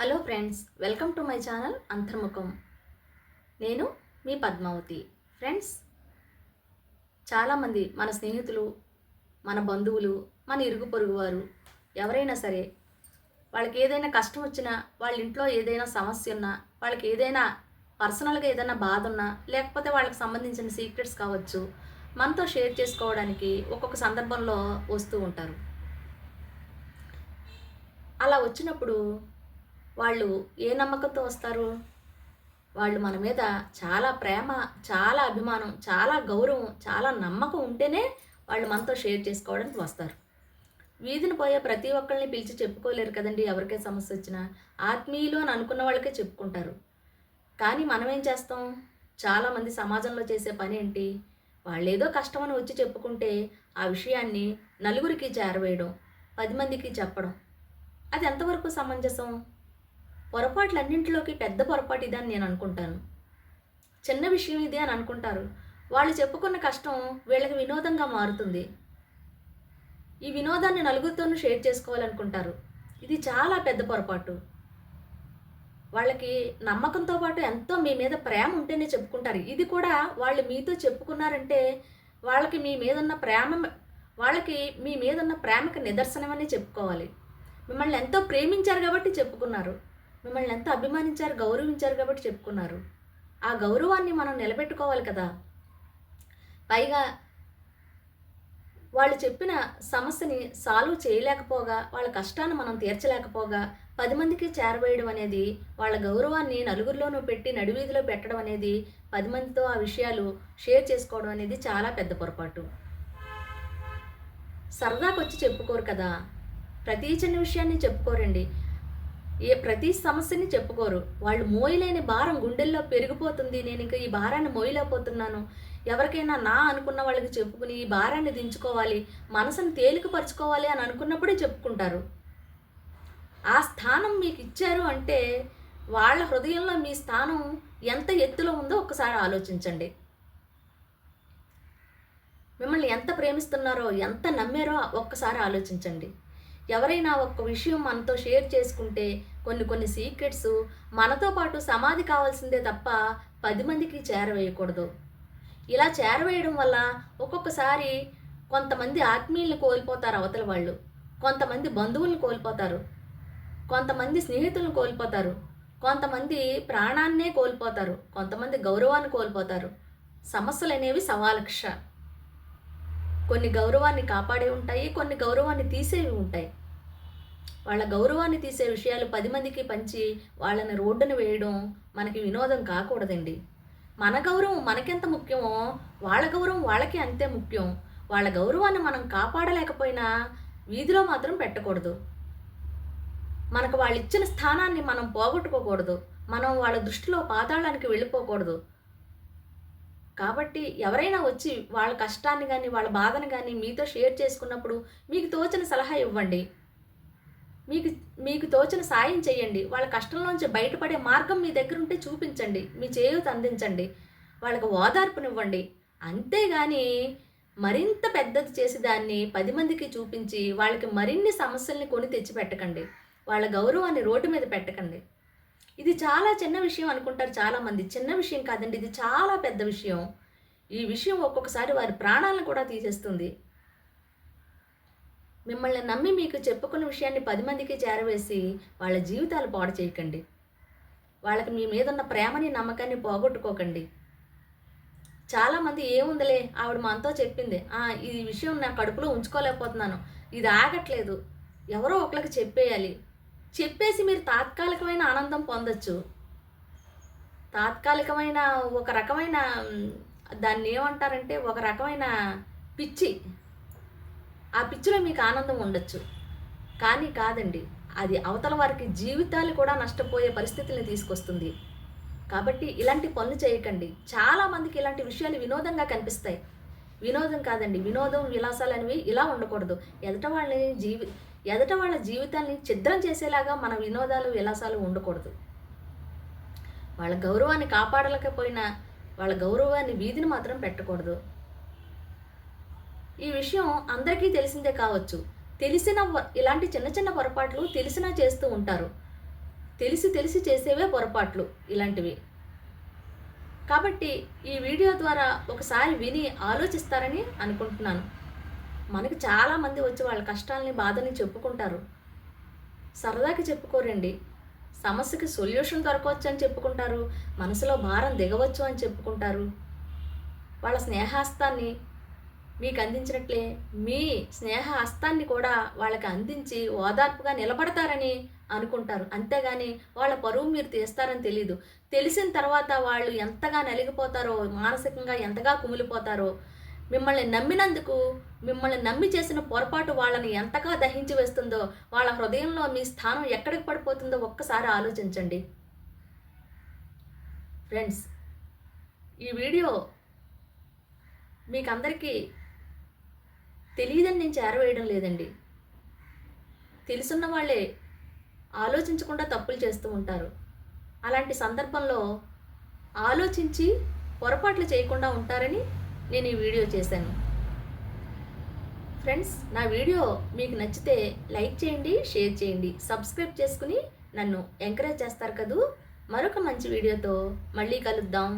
Hello friends welcome to my channel Antarmukham. నేను మీ Padmavati. Friends చాలామంది మన స్నేహితులు మన బంధువులు మన ఇరుగు పొరుగు వారు ఎవరైనా సరే వాళ్ళకి ఏదైనా కష్టం వచ్చినా వాళ్ళ ఇంట్లో ఏదైనా సమస్య ఉన్నా వాళ్ళకి ఏదైనా పర్సనల్గా ఏదైనా బాధ ఉన్నా లేకపోతే వాళ్ళకి సంబంధించిన సీక్రెట్స్ కావచ్చు మనతో షేర్ చేసుకోవడానికి ఒక్కొక్క సందర్భంలో వస్తూ ఉంటారు. అలా వచ్చినప్పుడు వాళ్ళు ఏ నమ్మకంతో వస్తారు? వాళ్ళు మన మీద చాలా ప్రేమ చాలా అభిమానం చాలా గౌరవం చాలా నమ్మకం ఉంటేనే వాళ్ళు మనతో షేర్ చేసుకోవడానికి వస్తారు. వీధిని పోయే ప్రతి ఒక్కరిని పిలిచి చెప్పుకోలేరు కదండి ఎవరికే సమస్య వచ్చినా. ఆత్మీయులు అని అనుకున్న వాళ్ళకే చెప్పుకుంటారు. కానీ మనం ఏం చేస్తాం? చాలామంది సమాజంలో చేసే పని ఏంటి? వాళ్ళు ఏదో కష్టమని వచ్చి చెప్పుకుంటే ఆ విషయాన్ని నలుగురికి చేరవేయడం పది మందికి చెప్పడం. అది ఎంతవరకు సమంజసం? పొరపాట్లన్నింటిలోకి పెద్ద పొరపాటు ఇదని నేను అనుకుంటాను. చిన్న విషయం ఇది అని అనుకుంటారు. వాళ్ళు చెప్పుకున్న కష్టం వీళ్ళకి వినోదంగా మారుతుంది. ఈ వినోదాన్ని నలుగురితోనూ షేర్ చేసుకోవాలనుకుంటారు. ఇది చాలా పెద్ద పొరపాటు. వాళ్ళకి నమ్మకంతో పాటు ఎంతో మీ మీద ప్రేమ ఉంటేనే చెప్పుకుంటారు. ఇది కూడా వాళ్ళు మీతో చెప్పుకున్నారంటే వాళ్ళకి మీ మీద ఉన్న ప్రేమ వాళ్ళకి మీ మీద ఉన్న ప్రేమకి నిదర్శనమని చెప్పుకోవాలి. మిమ్మల్ని ఎంతో ప్రేమించారు కాబట్టి చెప్పుకున్నారు. మిమ్మల్ని ఎంత అభిమానించారు గౌరవించారు కాబట్టి చెప్పుకున్నారు. ఆ గౌరవాన్ని మనం నిలబెట్టుకోవాలి కదా. పైగా వాళ్ళు చెప్పిన సమస్యని సాల్వ్ చేయలేకపోగా వాళ్ళ కష్టాన్ని మనం తీర్చలేకపోగా పది మందికి చేరవేయడం అనేది వాళ్ళ గౌరవాన్ని నలుగురిలోనూ పెట్టి నడివీధిలో పెట్టడం అనేది పది మందితో ఆ విషయాలు షేర్ చేసుకోవడం అనేది చాలా పెద్ద పొరపాటు. సరదాకు వచ్చి చెప్పుకోరు కదా. ప్రతి చిన్న విషయాన్ని చెప్పుకోరండి. ఏ ప్రతి సమస్యని చెప్పుకోరు. వాళ్ళు మోయలేని భారం గుండెల్లో పెరిగిపోతుంది. నేను ఇంకా ఈ భారాన్ని మోయలేకపోతున్నాను. ఎవరికైనా నా అనుకున్న వాళ్ళకి చెప్పుకుని ఈ భారాన్ని దించుకోవాలి. మనసును తేలికపరుచుకోవాలి అని అనుకున్నప్పుడే చెప్పుకుంటారు. ఆ స్థానం మీకు ఇచ్చారు అంటే వాళ్ళ హృదయంలో మీ స్థానం ఎంత ఎత్తులో ఉందో ఒకసారి ఆలోచించండి. మిమ్మల్ని ఎంత ప్రేమిస్తున్నారో ఎంత నమ్మారో ఒక్కసారి ఆలోచించండి. ఎవరైనా ఒక్క విషయం మనతో షేర్ చేసుకుంటే కొన్ని కొన్ని సీక్రెట్స్ మనతో పాటు సమాధి కావాల్సిందే తప్ప పది మందికి చేరవేయకూడదు. ఇలా చేరవేయడం వల్ల ఒక్కొక్కసారి కొంతమంది ఆత్మీయుల్ని కోల్పోతారు అవతల వాళ్ళు. కొంతమంది బంధువులను కోల్పోతారు. కొంతమంది స్నేహితులను కోల్పోతారు. కొంతమంది ప్రాణాన్నే కోల్పోతారు. కొంతమంది గౌరవాన్ని కోల్పోతారు. సమస్యలు అనేవి సవాలక్ష. కొన్ని గౌరవాన్ని కాపాడే ఉంటాయి కొన్ని గౌరవాన్ని తీసేవి ఉంటాయి. వాళ్ళ గౌరవాన్ని తీసే విషయాలు పది మందికి పంచి వాళ్ళని రోడ్డును వేయడం మనకి వినోదం కాకూడదండి. మన గౌరవం మనకెంత ముఖ్యమో వాళ్ళ గౌరవం వాళ్ళకి అంతే ముఖ్యం. వాళ్ళ గౌరవాన్ని మనం కాపాడలేకపోయినా వీధిలో మాత్రం పెట్టకూడదు. మనకు వాళ్ళు ఇచ్చిన స్థానాన్ని మనం పోగొట్టుకోకూడదు. మనం వాళ్ళ దృష్టిలో పాతాళానికి వెళ్ళిపోకూడదు. కాబట్టి ఎవరైనా వచ్చి వాళ్ళ కష్టాన్ని కానీ వాళ్ళ బాధను కానీ మీతో షేర్ చేసుకున్నప్పుడు మీకు తోచిన సలహా ఇవ్వండి. మీకు మీకు తోచిన సాయం చేయండి. వాళ్ళ కష్టంలోంచి బయటపడే మార్గం మీ దగ్గర ఉంటే చూపించండి. మీ చేయూత అందించండి. వాళ్ళకి ఓదార్పునివ్వండి. అంతేగాని మరింత పెద్దది చేసి దాన్ని పది మందికి చూపించి వాళ్ళకి మరిన్ని సమస్యల్ని కొని తెచ్చిపెట్టకండి. వాళ్ళ గౌరవాన్ని రోడ్డు మీద పెట్టకండి. ఇది చాలా చిన్న విషయం అనుకుంటారు చాలామంది. చిన్న విషయం కాదండి ఇది చాలా పెద్ద విషయం. ఈ విషయం ఒక్కొక్కసారి వారి ప్రాణాలను కూడా తీసేస్తుంది. మిమ్మల్ని నమ్మి మీకు చెప్పుకున్న విషయాన్ని పది మందికి చేరవేసి వాళ్ళ జీవితాలు పాడు చేయకండి. వాళ్ళకి మీ మీద ఉన్న ప్రేమని నమ్మకాన్ని పోగొట్టుకోకండి. చాలామంది ఏముందిలే ఆవిడ మనతో చెప్పింది ఈ విషయం నా కడుపులో ఉంచుకోలేకపోతున్నాను ఇది ఆగట్లేదు ఎవరో ఒకరికి చెప్పేయాలి. చెప్పేసి మీరు తాత్కాలికమైన ఆనందం పొందొచ్చు. తాత్కాలికమైన ఒక రకమైన దాన్ని ఏమంటారంటే ఒక రకమైన పిచ్చి. ఆ పిచ్చిలో మీకు ఆనందం ఉండొచ్చు. కానీ కాదండి అది అవతల వారికి జీవితాలు కూడా నష్టపోయే పరిస్థితుల్ని తీసుకొస్తుంది. కాబట్టి ఇలాంటి పనులు చేయకండి. చాలామందికి ఇలాంటి విషయాలు వినోదంగా కనిపిస్తాయి. వినోదం కాదండి వినోదం విలాసాలు అనేవి ఇలా ఉండకూడదు. ఎదట వాళ్ళని జీవి ఎదట వాళ్ళ జీవితాన్ని ఛిద్రం చేసేలాగా మన వినోదాలు విలాసాలు ఉండకూడదు. వాళ్ళ గౌరవాన్ని కాపాడలేకపోయినా వాళ్ళ గౌరవాన్ని వీధిని మాత్రం పెట్టకూడదు. ఈ విషయం అందరికీ తెలిసిందే కావచ్చు. తెలిసిన ఇలాంటి చిన్న చిన్న పొరపాట్లు తెలిసినా చేస్తూ ఉంటారు. తెలిసి తెలిసి చేసేవే పొరపాట్లు ఇలాంటివి. కాబట్టి ఈ వీడియో ద్వారా ఒకసారి విని ఆలోచిస్తారని అనుకుంటున్నాను. మనకి చాలామంది వచ్చి వాళ్ళ కష్టాలని బాధని చెప్పుకుంటారు. సరదాకి చెప్పుకోరండి. సమస్యకి సొల్యూషన్ దొరకవచ్చు అని చెప్పుకుంటారు. మనసులో భారం దిగవచ్చు అని చెప్పుకుంటారు. వాళ్ళ స్నేహాస్తాన్ని మీకు అందించినట్లే మీ స్నేహ హస్తాన్ని కూడా వాళ్ళకి అందించి ఓదార్పుగా నిలబడతారని అనుకుంటారు. అంతేగాని వాళ్ళ పరువు మీరు తీస్తారని తెలీదు. తెలిసిన తర్వాత వాళ్ళు ఎంతగా నలిగిపోతారో మానసికంగా ఎంతగా కుమిలిపోతారో మిమ్మల్ని నమ్మినందుకు మిమ్మల్ని నమ్మి చేసిన పొరపాటు వాళ్ళని ఎంతగా దహించి వేస్తుందో వాళ్ళ హృదయంలో మీ స్థానం ఎక్కడికి పడిపోతుందో ఒక్కసారి ఆలోచించండి. ఫ్రెండ్స్ ఈ వీడియో మీకు అందరికీ తెలియదని నేను చేరవేయడం లేదండి. తెలుసున్న వాళ్ళే ఆలోచించకుండా తప్పులు చేస్తూ ఉంటారు. అలాంటి సందర్భంలో ఆలోచించి పొరపాట్లు చేయకుండా ఉంటారని నేను ఈ వీడియో చేశాను. ఫ్రెండ్స్ నా వీడియో మీకు నచ్చితే లైక్ చేయండి షేర్ చేయండి సబ్స్క్రైబ్ చేసుకుని నన్ను ఎంకరేజ్ చేస్తారు కదూ? మరొక మంచి వీడియోతో మళ్ళీ కలుద్దాం.